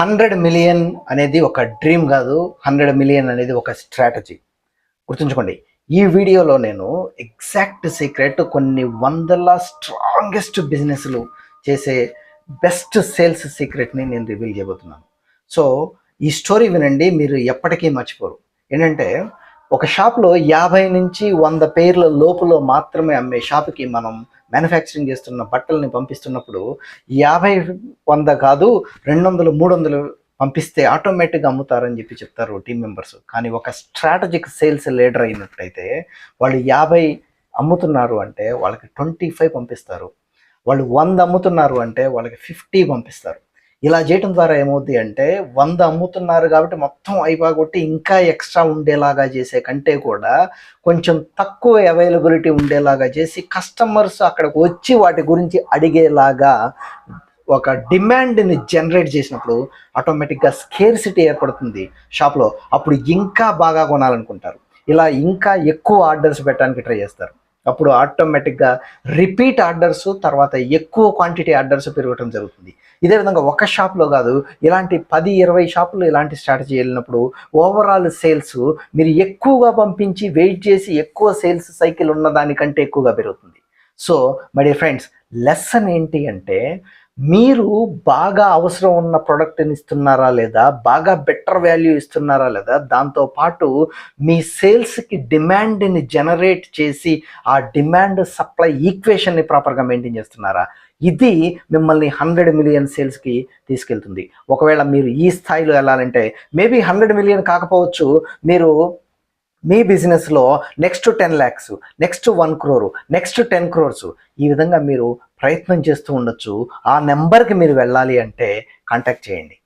Hundred million అనేది ఒక dream కాదు హండ్రెడ్ మిలియన్ అనేది ఒక స్ట్రాటజీ. గుర్తుంచుకోండి ఈ వీడియోలో నేను ఎగ్జాక్ట్ సీక్రెట్ కొన్ని వందల స్ట్రాంగెస్ట్ బిజినెస్లు చేసే బెస్ట్ సేల్స్ సీక్రెట్ని నేను రివీల్ చేయబోతున్నాను. సో ఈ స్టోరీ వినండి మీరు ఎప్పటికీ మర్చిపోరు. ఏంటంటే ఒక షాప్లో యాభై నుంచి వంద పేర్ల లోపల మాత్రమే అమ్మే షాప్కి మనం మ్యానుఫ్యాక్చరింగ్ చేస్తున్న బట్టల్ని పంపిస్తున్నప్పుడు యాభై వంద కాదు రెండు వందలు మూడు వందలు పంపిస్తే ఆటోమేటిక్గా అమ్ముతారని చెప్పి చెప్తారు టీం మెంబర్స్. కానీ ఒక స్ట్రాటజిక్ సేల్స్ లీడర్ అయినట్టయితే వాళ్ళు యాభై అమ్ముతున్నారు అంటే వాళ్ళకి ట్వంటీ ఫైవ్ పంపిస్తారు. వాళ్ళు వంద అమ్ముతున్నారు అంటే వాళ్ళకి ఫిఫ్టీ పంపిస్తారు. ఇలా చేయటం ద్వారా ఏమవుద్ది అంటే వంద అమ్ముతున్నారు కాబట్టి మొత్తం అయిపోగొట్టి ఇంకా ఎక్స్ట్రా ఉండేలాగా చేసే కంటే కూడా కొంచెం తక్కువ అవైలబిలిటీ ఉండేలాగా చేసి కస్టమర్స్ అక్కడికి వచ్చి వాటి గురించి అడిగేలాగా ఒక డిమాండ్ని జనరేట్ చేసినప్పుడు ఆటోమేటిక్గా స్కేర్సిటీ ఏర్పడుతుంది షాప్లో అప్పుడు ఇంకా బాగా కొనాలనుకుంటారు. ఇలా ఇంకా ఎక్కువ ఆర్డర్స్ పెట్టడానికి ట్రై చేస్తారు. అప్పుడు ఆటోమేటిక్గా రిపీట్ ఆర్డర్స్ తర్వాత ఎక్కువ క్వాంటిటీ ఆర్డర్స్ పెరగటం జరుగుతుంది. ఇదే విధంగా ఒక షాప్లో కాదు ఇలాంటి పది ఇరవై షాపులు ఇలాంటి స్ట్రాటజీ వెళ్ళినప్పుడు ఓవరాల్ సేల్స్ మీరు ఎక్కువగా పంపించి వెయిట్ చేసి ఎక్కువ సేల్స్ సైకిల్ ఉన్న దానికంటే ఎక్కువగా పెరుగుతుంది. So my dear friends lesson ఏంటి అంటే మీరు బాగా అవసరం ఉన్న ప్రోడక్ట్ని ఇస్తున్నారా లేదా? బాగా బెటర్ వాల్యూ ఇస్తున్నారా లేదా? దాంతో పాటు మీ సేల్స్కి డిమాండ్ని జనరేట్ చేసి ఆ డిమాండ్ సప్లై ఈక్వేషన్ని ప్రాపర్గా మెయింటైన్ చేస్తున్నారా? ఇది మిమ్మల్ని హండ్రెడ్ మిలియన్ సేల్స్కి తీసుకెళ్తుంది. ఒకవేళ మీరు ఈ స్థాయిలో వెళ్ళాలంటే మేబీ హండ్రెడ్ మిలియన్ కాకపోవచ్చు. మీరు మీ బిజినెస్లో next ten lakhs next one crore next ten crores ఈ విధంగా మీరు ప్రయత్నం చేస్తూ ఉండొచ్చు. ఆ నెంబర్కి మీరు వెళ్ళాలి అంటే కాంటాక్ట్ చేయండి.